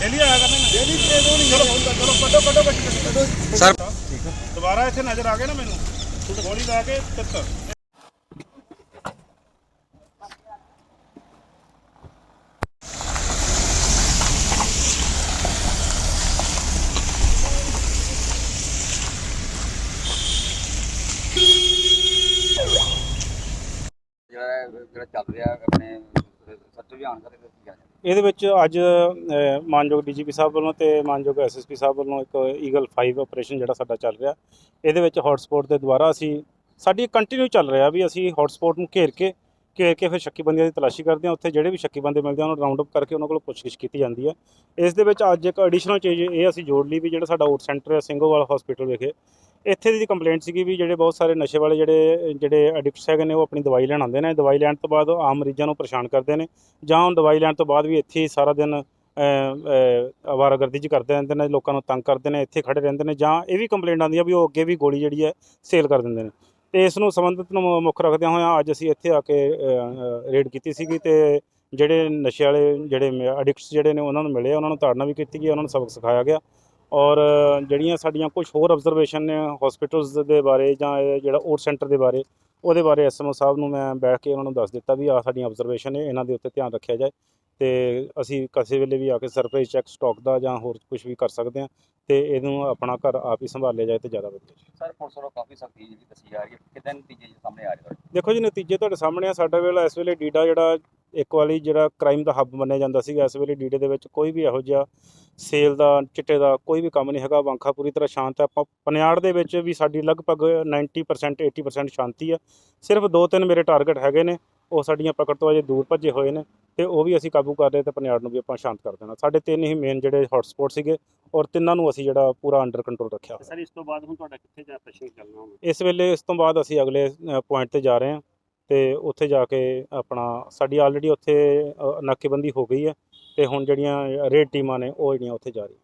Daily ਆਇਆ ਕਰਨਾ daily train ਨਹੀਂ ਚਲੋ ਚਲੋ ਕੱਢੋ ਕੱਢੋ ਕੱਢੋ ਸਰ ਦੁਬਾਰਾ ਇੱਥੇ ਨਜ਼ਰ ਆ ਗਏ ਨਾ ਮੈਨੂੰ ਗੋਲੀ ਲਾ ਕੇ ਤਿੱਤਰ ਜਿਹੜਾ ਜਿਹੜਾ ਚੱਲ ਰਿਹਾ ਆਪਣੇ ਸੱਚ ਵਿਹਾਨ ਦਾ ਤੇ ਇਹਦੇ ਵਿੱਚ ਅੱਜ ਅ, ਮਾਨਯੋਗ ਡੀਜੀਪੀ ਸਾਹਿਬ ਵੱਲੋਂ ਤੇ ਮਾਨਯੋਗ ਐਸਐਸਪੀ ਸਾਹਿਬ ਵੱਲੋਂ ਇੱਕ ਈਗਲ 5 ਆਪਰੇਸ਼ਨ ਜਿਹੜਾ ਸਾਡਾ ਚੱਲ ਰਿਹਾ ਇਹਦੇ ਵਿੱਚ ਹੌਟਸਪੌਟ ਦੇ ਦੁਆਰਾ ਅਸੀਂ ਸਾਡੀ ਕੰਟੀਨਿਊ ਚੱਲ ਰਿਹਾ ਵੀ ਅਸੀਂ ਹੌਟਸਪੌਟ ਨੂੰ ਘੇਰ ਕੇ ਘੇਰ ਕੇ ਫਿਰ ਸ਼ੱਕੀ ਬੰਦਿਆਂ ਦੀ ਤਲਾਸ਼ੀ ਕਰਦੇ ਹਾਂ। ਉੱਥੇ ਜਿਹੜੇ ਵੀ ਸ਼ੱਕੀ ਬੰਦੇ ਮਿਲਦੇ ਆ ਉਹਨਾਂ ਨੂੰ ਰਾਉਂਡ ਅਪ ਕਰਕੇ ਉਹਨਾਂ ਕੋਲੋਂ ਪੁੱਛਗਿੱਛ ਕੀਤੀ ਜਾਂਦੀ ਹੈ। ਇਸ ਦੇ ਵਿੱਚ ਅੱਜ ਇੱਕ ਐਡੀਸ਼ਨਲ ਚੀਜ਼ ਇਹ ਅਸੀਂ ਜੋੜ ਲਈ ਵੀ ਜਿਹੜਾ ਸਾਡਾ ਆਊਟ ਸੈਂਟਰ ਹੈ ਸਿੰਘੋਵਾਲ ਹਸਪੀਟਲ ਵਿਖੇ ਇੱਥੇ ਦੀ ਕੰਪਲੇਂਟ ਸੀਗੀ ਵੀ ਜਿਹੜੇ ਬਹੁਤ ਸਾਰੇ ਨਸ਼ੇ ਵਾਲੇ ਜਿਹੜੇ ਜਿਹੜੇ ਐਡਿਕਟਸ ਹੈਗੇ ਨੇ ਉਹ ਆਪਣੀ ਦਵਾਈ ਲੈਣ ਆਉਂਦੇ ਨੇ। ਦਵਾਈ ਲੈਣ ਤੋਂ ਬਾਅਦ ਉਹ ਆਮ ਮਰੀਜ਼ਾਂ ਨੂੰ ਪਰੇਸ਼ਾਨ ਕਰਦੇ ਨੇ। ਜਾਂ ਉਹ ਦਵਾਈ ਲੈਣ ਤੋਂ ਬਾਅਦ ਵੀ ਇੱਥੇ ਹੀ ਸਾਰਾ ਦਿਨ ਆਵਾਰਾਗਰਦੀ ਅ, ਚ ਕਰਦੇ ਰਹਿੰਦੇ ਨੇ ਲੋਕਾਂ ਨੂੰ ਤੰਗ ਕਰਦੇ ਨੇ ਇੱਥੇ ਖੜੇ ਰਹਿੰਦੇ ਨੇ। ਜਾਂ ਇਹ ਵੀ ਕੰਪਲੇਂਟ ਆਉਂਦੀ ਆ ਵੀ ਉਹ ਅੱਗੇ ਵੀ ਗੋਲੀ ਜਿਹੜੀ ਹੈ ਸੇਲ ਕਰ ਦਿੰਦੇ ਨੇ। ਤੇ ਇਸ ਨੂੰ ਸੰਬੰਧਿਤ ਨੂੰ ਮੁੱਖ ਰੱਖਦਿਆਂ ਹੋਇਆਂ ਅੱਜ ਅਸੀਂ ਇੱਥੇ ਆ ਕੇ ਰੇਡ ਕੀਤੀ ਸੀਗੀ ਤੇ ਜਿਹੜੇ ਨਸ਼ੇ ਵਾਲੇ ਜਿਹੜੇ ਐਡਿਕਟਸ ਜਿਹੜੇ ਨੇ ਉਹਨਾਂ ਨੂੰ ਮਿਲੇ ਉਹਨਾਂ ਨੂੰ ਤਾੜਨਾ ਵੀ ਕੀਤੀ ਗਈ ਉਹਨਾਂ ਨੂੰ ਸਬਕ ਸਿਖਾਇਆ ਗਿਆ। ਔਰ ਜਿਹੜੀਆਂ ਸਾਡੀਆਂ ਕੁਝ ਹੋਰ ਆਬਜ਼ਰਵੇਸ਼ਨ ਨੇ ਹਸਪੀਟਲਸ ਦੇ ਬਾਰੇ ਜਾਂ ਜਿਹੜਾ ਓਟ ਸੈਂਟਰ ਦੇ ਬਾਰੇ ਉਹਦੇ ਬਾਰੇ ਐਸਐਮਓ ਸਾਹਿਬ ਨੂੰ ਮੈਂ ਬੈਠ ਕੇ ਉਹਨਾਂ ਨੂੰ ਦੱਸ ਦਿੱਤਾ ਵੀ ਆ ਸਾਡੀਆਂ ਆਬਜ਼ਰਵੇਸ਼ਨ ਨੇ ਇਹਨਾਂ ਦੇ ਉੱਤੇ ਧਿਆਨ ਰੱਖਿਆ ਜਾਏ ਤੇ ਅਸੀਂ ਕਿਸੇ ਵੇਲੇ ਵੀ ਆ ਕੇ ਸਰਪ੍ਰਾਈਜ਼ ਚੈੱਕ ਸਟਾਕ ਦਾ ਜਾਂ ਹੋਰ ਕੁਝ ਵੀ ਕਰ ਸਕਦੇ ਹਾਂ ਤੇ ਇਹਨੂੰ ਆਪਣਾ ਘਰ ਆਪ ਹੀ ਸੰਭਾਲਿਆ ਜਾਏ ਤੇ ਜ਼ਿਆਦਾ ਵਧੀਆ ਸਰ ਪੁਲਿਸ ਵੱਲੋਂ ਕਾਫੀ ਸਖਤੀ ਜਿਹੜੀ ਦੱਸੀ ਜਾ ਰਹੀ ਹੈ। ਕਿਤੇ ਨਤੀਜੇ ਸਾਹਮਣੇ ਆ ਰਹੇ ਦੇਖੋ ਜੀ ਨਤੀਜੇ ਤੁਹਾਡੇ ਸਾਹਮਣੇ ਆ ਸਾਡਾ ਵੇਲੇ ਇਸ ਵੇਲੇ ਡੀਡਾ ਜਿਹੜਾ ਇੱਕ ਵਾਲੀ ਜਿਹੜਾ ਕ੍ਰਾਈਮ ਦਾ ਹੱਬ ਮੰਨਿਆ ਜਾਂਦਾ ਸੀਗਾ ਇਸ ਵੇਲੇ ਡੀਡੇ ਦੇ ਵਿੱਚ ਕੋਈ ਵੀ ਇਹੋ ਜਿਹਾ ਸੇਲ ਦਾ ਚਿੱਟੇ ਦਾ ਕੋਈ ਵੀ ਕੰਮ ਨਹੀਂ ਹੈਗਾ ਵਾਂਖਾ ਪੂਰੀ ਤਰ੍ਹਾਂ ਸ਼ਾਂਤ ਹੈ। ਆਪਾਂ ਪਨਿਆੜ ਦੇ ਵਿੱਚ ਵੀ ਸਾਡੀ ਲਗਭਗ 90% 80% ਸ਼ਾਂਤੀ ਆ ਸਿਰਫ ਦੋ ਤਿੰਨ ਮੇਰੇ ਟਾਰਗੇਟ ਹੈਗੇ ਨੇ ਉਹ ਸਾਡੀਆਂ ਪਕੜ ਤੋਂ ਅਜੇ ਦੂਰ ਭੱਜੇ ਹੋਏ ਨੇ ਤੇ ਉਹ ਵੀ ਅਸੀਂ ਕਾਬੂ ਕਰ ਰਹੇ ਤੇ ਪਨਿਆੜ ਨੂੰ ਵੀ ਆਪਾਂ ਸ਼ਾਂਤ ਕਰ ਦੇਣਾ। ਸਾਡੇ ਤਿੰਨ ਹੀ ਮੇਨ ਜਿਹੜੇ ਹੌਟਸਪੌਟ ਸੀਗੇ ਔਰ ਤਿੰਨਾਂ ਨੂੰ ਅਸੀਂ ਜਿਹੜਾ ਪੂਰਾ ਅੰਡਰ ਕੰਟਰੋਲ ਰੱਖਿਆ। ਸਰ ਇਸ ਤੋਂ ਬਾਅਦ ਹੁਣ ਤੁਹਾਡਾ ਕਿੱਥੇ ਜਾ ਪ੍ਰਸ਼ਨ ਚੱਲਣਾ ਹੋਵੇ ਇਸ ਵੇਲੇ ਇਸ ਤੋਂ ਬਾਅਦ ਅਸੀਂ ਅਗਲੇ ਪੁਆਇੰਟ ਤੇ ਜਾ ਰਹੇ ਹਾਂ। ਤੇ ਉੱਥੇ ਜਾ ਕੇ ਆਪਣਾ ਸਾਡੀ ਆਲਰੇਡੀ ਉੱਥੇ ਨਾਕੇਬੰਦੀ ਹੋ ਗਈ ਹੈ ਤੇ ਹੁਣ ਜਿਹੜੀਆਂ ਰੇਡ ਟੀਮਾਂ ਨੇ ਉਹ ਜਿਹੜੀਆਂ ਉੱਥੇ ਜਾ ਰਹੀਆਂ।